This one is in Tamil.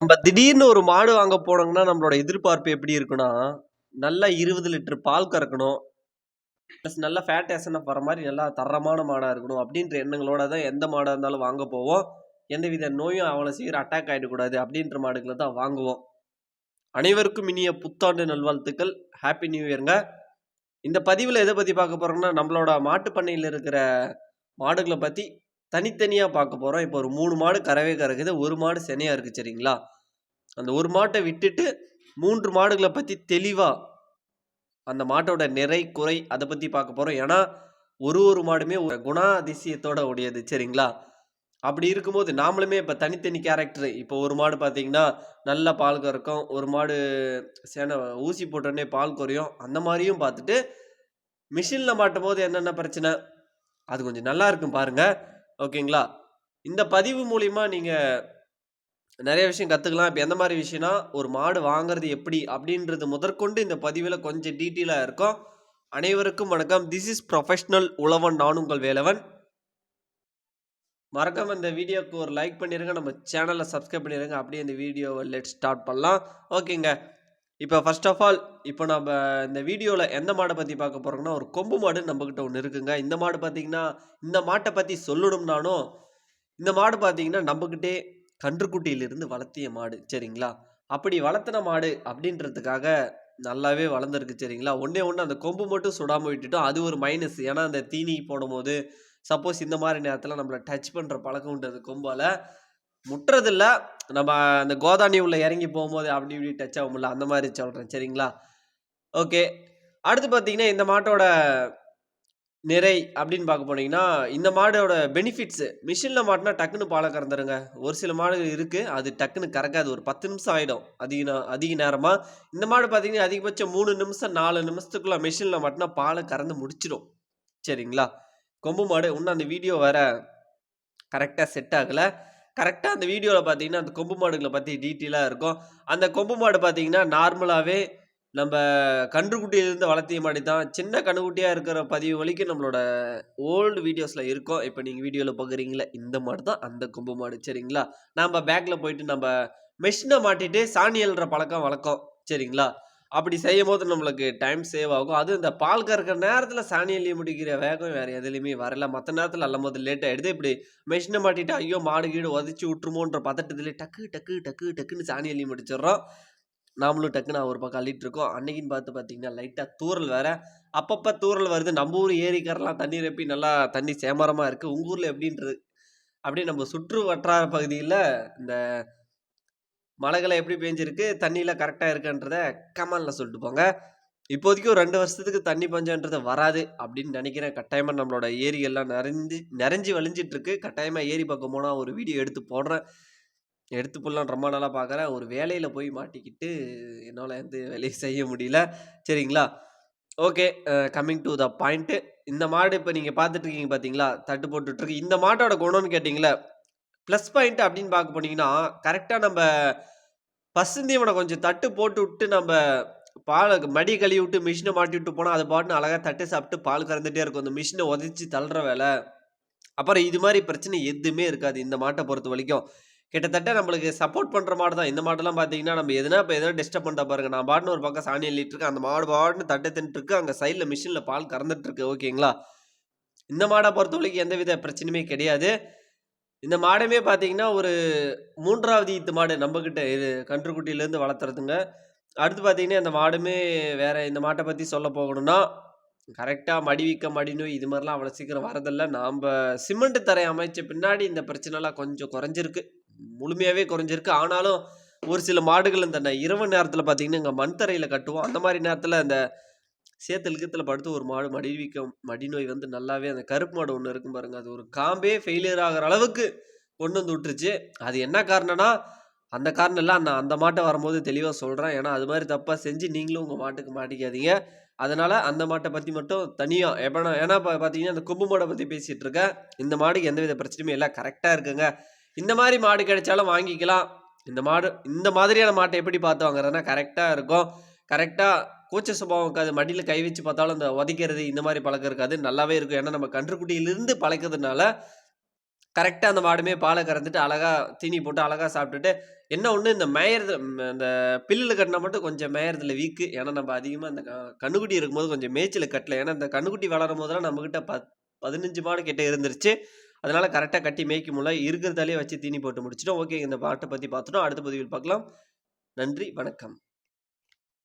நம்ம திடீர்னு ஒரு மாடு வாங்க போனோம்னா, நம்மளோட எதிர்பார்ப்பு எப்படி இருக்குன்னா, நல்லா 20 லிட்டர் பால் கறக்கணும். பிளஸ் நல்லா ஃபேட் எஸ்என்எஃப் வர மாரி நல்லா தரமான மாடா இருக்கணும். அப்படின்ற எண்ணங்களோட தான் எந்த மாடா இருந்தாலும் வாங்க போவோம். எந்தவித நோயும் அவ்வளோ சீக்கிரம் அட்டாக் ஆயிடக்கூடாது அப்படின்ற மாடுகள தான் வாங்குவோம். அனைவருக்கும் இனிய புத்தாண்டு நல்வாழ்த்துக்கள். ஹேப்பி நியூ இயர்ங்க. இந்த பதிவுல எத பத்தி பார்க்க போறோம்னா, நம்மளோட மாட்டுப் பண்ணையில இருக்கிற மாடுகள பத்தி தனித்தனியாக பார்க்க போகிறோம் இப்போ ஒரு மூணு மாடு கறவே கறக்குது. ஒரு மாடு செனையாக இருக்குது சரிங்களா? அந்த ஒரு மாட்டை விட்டுட்டு மூன்று மாடுகளை பற்றி தெளிவாக அந்த மாட்டோட நிறை, குறை அதை பற்றி பார்க்க போகிறோம் ஏன்னா, ஒரு ஒரு மாடுமே ஒரு குணாதிசயத்தோட உடையது சரிங்களா? அப்படி இருக்கும்போது நாமளுமே இப்போ தனித்தனி கேரக்டர் இப்போ ஒரு மாடு பார்த்தீங்கன்னா, நல்ல பால் கறக்கும். ஒரு மாடு சேனை ஊசி போட்டோடனே பால் குறையும். அந்த மாதிரியும் பார்த்துட்டு, மிஷினில் மாட்டும் போது என்னென்ன பிரச்சனை? அது கொஞ்சம் நல்லா இருக்கும் பாருங்கள் ஓகேங்களா? இந்த பதிவு மூலிமா நீங்கள் நிறைய விஷயம் கற்றுக்கலாம் இப்போ எந்த மாதிரி விஷயம்னா, ஒரு மாடு வாங்குறது எப்படி? அப்படின்றது முதற்கொண்டு இந்த பதிவில் கொஞ்சம் டீட்டெயிலாக இருக்கும். அனைவருக்கும் வணக்கம். This is professional Uzhavan. நான் உங்கள் வேலவன். மறக்காம இந்த வீடியோக்கு ஒரு லைக் பண்ணிடுங்க நம்ம சேனலை சப்ஸ்கிரைப் பண்ணிருங்க. அப்படியே இந்த வீடியோவை லெட் ஸ்டார்ட் பண்ணலாம். ஓகேங்க. இப்போ ஃபர்ஸ்ட் ஆஃப் ஆல் இப்போ நம்ம இந்த வீடியோவில் எந்த மாடை பற்றி பார்க்க போகிறோம்னா ஒரு கொம்பு மாடு நம்மக்கிட்ட ஒன்று இருக்குங்க. இந்த மாடு பார்த்தீங்கன்னா, இந்த மாட்டை பற்றி சொல்லணும்னாலும், இந்த மாடு பார்த்தீங்கன்னா, நம்மக்கிட்டே கன்றுக்குட்டியிலிருந்து வளர்த்திய மாடு சரிங்களா? அப்படி வளர்த்துன மாடு அப்படின்றதுக்காக நல்லாவே வளர்ந்துருக்கு சரிங்களா? ஒன்றே ஒன்று அந்த கொம்பு மட்டும் சுடாமல் விட்டுட்டோம். அது ஒரு மைனஸ். ஏன்னா, அந்த தீனி போடும்போது, சப்போஸ் இந்த மாதிரி நேரத்தில் நம்மளை டச் பண்ணுற பழக்கம் உண்டு அது முட்டுறதில்ல. நம்ம அந்த கோதானி உள்ள இறங்கி போகும்போது அப்படி இப்படி டச் ஆகும்ல, அந்த மாதிரி சொல்கிறேன் சரிங்களா? ஓகே. அடுத்து பார்த்தீங்கன்னா, இந்த மாட்டோட நிறை அப்படின்னு பார்க்க போனீங்கன்னா, இந்த மாடோட பெனிஃபிட்ஸு மிஷினில் மாட்டினா டக்குனு பாலை கறந்துருங்க. ஒரு சில மாடுகள் இருக்குது அது டக்குன்னு கறக்காது. ஒரு 10 நிமிஷம் ஆகிடும் அதிக அதிக நேரமாக இந்த மாடு பார்த்தீங்கன்னா, அதிகபட்சம் மூணு நிமிஷம், நாலு நிமிஷத்துக்குள்ள மிஷினில் மாட்டினா பாலை கறந்து முடிச்சிடும் சரிங்களா? கொம்பு மாடு இன்னும் அந்த வீடியோ வேற கரெக்டாக செட் ஆகலை கரெக்டாக அந்த வீடியோவில் பார்த்தீங்கன்னா, அந்த கொம்பு மாடுகளை பற்றி டீட்டெயிலாக இருக்கும். அந்த கொம்பு மாடு பார்த்தீங்கன்னா, நார்மலாகவே நம்ம கன்றுக்குட்டியிலேருந்து வளர்த்திய மாடு தான். சின்ன கன்னுக்குட்டியா இருக்கிற பதிவு வரைக்கும் நம்மளோட ஓல்டு வீடியோஸில் இருக்கும். இப்போ நீங்கள் வீடியோவில் பார்க்குறீங்களா இந்த மாடு தான் அந்த கொம்பு மாடு சரிங்களா? நம்ம பேக்கில் போயிட்டு நம்ம மெஷினை மாட்டிட்டு சாணி எழுற பழக்கம் வழக்கம். சரிங்களா? அப்படி செய்யும் போது நம்மளுக்கு டைம் சேவ் ஆகும். அதுவும் இந்த பால் கறக்கிற நேரத்தில் சாணி முடிக்கிற வேகம் வேறு எதுலேயுமே வரல. மற்ற நேரத்தில் அல்லும் போது லேட் ஆயிடுது. இப்படி மிஷினை மாட்டிட்டு ஐயோ! மாடு கீடு உதச்சி விட்டுருமோன்ற பதட்டத்துலேயே டக்கு, டக்கு, டக்கு, டக்குன்னு சாணி முடிச்சிடுறோம். நாமளும் டக்குன்னு ஒரு பக்கம் அள்ளிட்டு இருக்கோம். அன்னைக்குன்னு பார்த்து பார்த்தீங்கன்னா, லைட்டாக தூரல் வேற. அப்பப்போ தூறல் வருது. நம்ம ஊர் ஏரிக்கரைலாம் தண்ணி ரொப்பி நல்லா தண்ணி சேமரமாக இருக்குது உங்கள் ஊரில் எப்படின்றது அப்படியே நம்ம சுற்று வட்டார பகுதியில் இந்த மழைகள எப்படி பேஞ்சிருக்கு? தண்ணியில் கரெக்டாக இருக்குன்றத கமெண்ட்ல சொல்லிட்டு போங்க. இப்போதைக்கு ஒரு ரெண்டு வருஷத்துக்கு தண்ணி பஞ்சம்ன்றது வராது அப்படின்னு நினைக்கிறேன் கட்டாயமாக நம்மளோட ஏரிகள்லாம் நிறைஞ்சி நிறைஞ்சி வழிஞ்சிட்டு இருக்கு. ஏரி பக்கம் போனால் ஒரு வீடியோ எடுத்து போடுறேன். எடுத்து போடலாம் ரொம்ப நாளாக பார்க்குறேன். ஒரு வேலையில் போய் மாட்டிக்கிட்டு என்னால் எந்த வேலையை செய்ய முடியல. சரிங்களா? Okay. Coming to the point இந்த மாடு இப்போ நீங்கள் பார்த்துட்ருக்கீங்க பார்த்தீங்களா? தட்டு போட்டுட்ருக்கு இந்த மாட்டோட குணம்னு கேட்டீங்கல்ல, ப்ளஸ் பாயிண்ட் அப்படின்னு பார்க்க போனீங்கன்னா, கரெக்டாக நம்ம பசுந்தீவனை கொஞ்சம் தட்டு போட்டு விட்டு நம்ம பால் மடி கழுவி விட்டு மிஷினை மாட்டி விட்டு போனால் அது பாட்டுன்னு அழகாக தட்டு சாப்பிட்டு பால் கறந்துட்டே இருக்கும். அந்த மிஷினை உதச்சி தள்ளுற வேலை அப்புறம் இது மாதிரி பிரச்சனை எதுவுமே இருக்காது. இந்த மாட்டை பொறுத்த வரைக்கும் கிட்டத்தட்ட நம்மளுக்கு சப்போர்ட் பண்ணுற மாடு தான். இந்த மாட்டெல்லாம் பார்த்தீங்கன்னா, நம்ம எதுனா இப்போ எதனா டிஸ்டர்ப் பண்ணிட்டா பாருங்க. நான் பாட்டுன்னு ஒரு பக்கம் சாணி அள்ளிட்டு இருக்கேன். அந்த மாடு பாட்டுன்னு தட்டு தின்ட்டுருக்கு அங்கே சைடில் மிஷினில் பால் கறந்துட்டுருக்கு ஓகேங்களா? இந்த மாட பொறுத்தவரைக்கும் எந்தவித பிரச்சனையுமே கிடையாது. இந்த மாடுமே பார்த்தீங்கன்னா, ஒரு 3வது ஈத்து மாடு நம்மகிட்ட இது கன்றுக்குட்டியிலேருந்து வளர்த்துறதுங்க. அடுத்து பார்த்தீங்கன்னா, இந்த மாடுமே வேற இந்த மாட்ட பத்தி சொல்ல போகணும்னா, கரெக்ட்டா மடி வீக்கம், மடிநோய் இது மாரிலாம் அவ்வளோ சீக்கிரம் வரதில்லை நாம்ப சிமெண்ட் தரை அமைச்ச பின்னாடி இந்த பிரச்சனைலாம் கொஞ்சம் குறைஞ்சிருக்கு. முழுமையாவே குறைஞ்சிருக்கு. ஆனாலும் ஒரு சில மாடுகள் இந்த இரவு நேரத்தில் பார்த்தீங்கன்னா, இங்க மண் தரையில கட்டுவோம். அந்த மாரி நேரத்தில் இந்த சேத்துல கீத்துல படுத்து ஒரு மாடு மடி வீக்கம், மடிநோய் வந்து நல்லாவே அந்த கருப்பு மாடு ஒன்று இருக்கும் பாருங்கள் அது ஒரு காம்பே ஃபெயிலியர் ஆகிற அளவுக்கு கொண்டு வந்து விட்டுருச்சு. அது என்ன காரணம்னா, அந்த காரணம் இல்ல. நான் அந்த மாட்டை வரும்போது தெளிவாக சொல்கிறேன் ஏன்னா, அது மாதிரி தப்பாக செஞ்சு நீங்களும் உங்கள் மாட்டுக்கு மாட்டிக்காதீங்க. அதனால் அந்த மாட்டை பற்றி மட்டும் தனியாக எப்பனா ஏன்னா இப்போ பார்த்தீங்கன்னா, அந்த கொம்பு மாடை பற்றி பேசிகிட்டு இருக்கேன். இந்த மாடுக்கு எந்தவித பிரச்சனையுமே இல்லை கரெக்டாக இருக்குங்க. இந்த மாதிரி மாடு கிடைச்சாலும் வாங்கிக்கலாம். இந்த மாடு இந்த மாதிரியான மாட்டை எப்படி பார்த்து வாங்குறதுன்னா, கரெக்டாக இருக்கும். கரெக்டாக கூச்ச சுபாவம் இருக்காது. மடியில் கை வச்சு பார்த்தாலும் அந்த உதைக்கிறது இந்த மாதிரி பழக்கம் இருக்காது. நல்லாவே இருக்கும். ஏன்னா, நம்ம கன்றுக்குட்டியிலிருந்து பழக்கிறதுனால கரெக்டாக அந்த மாடுமே பாலை கறந்துட்டு, அழகாக தீனி போட்டு அழகாக சாப்பிட்டுட்டு, என்ன ஒன்று இந்த மேயறது அந்த பில்லில் கட்டினா மட்டும் கொஞ்சம் மேயறதுல வீக்கு. ஏன்னா, நம்ம அதிகமாக இந்த கண்ணுக்குட்டி இருக்கும்போது கொஞ்சம் மேய்ச்சல் கட்டல. ஏன்னா, இந்த கன்றுக்குட்டி வளரும் போதெல்லாம் நம்மக்கிட்ட பத் 15 மாடு கிட்ட இருந்துருச்சு. அதனால் கரெக்டாக கட்டி மேய்க்க முடியல. இருக்கிறதாலே வச்சு தீனி போட்டு முடிச்சிட்டோம் ஓகே இந்த பாட்டை பற்றி பார்த்துட்டோம். அடுத்த பதிவில் பார்க்கலாம். நன்றி, வணக்கம்.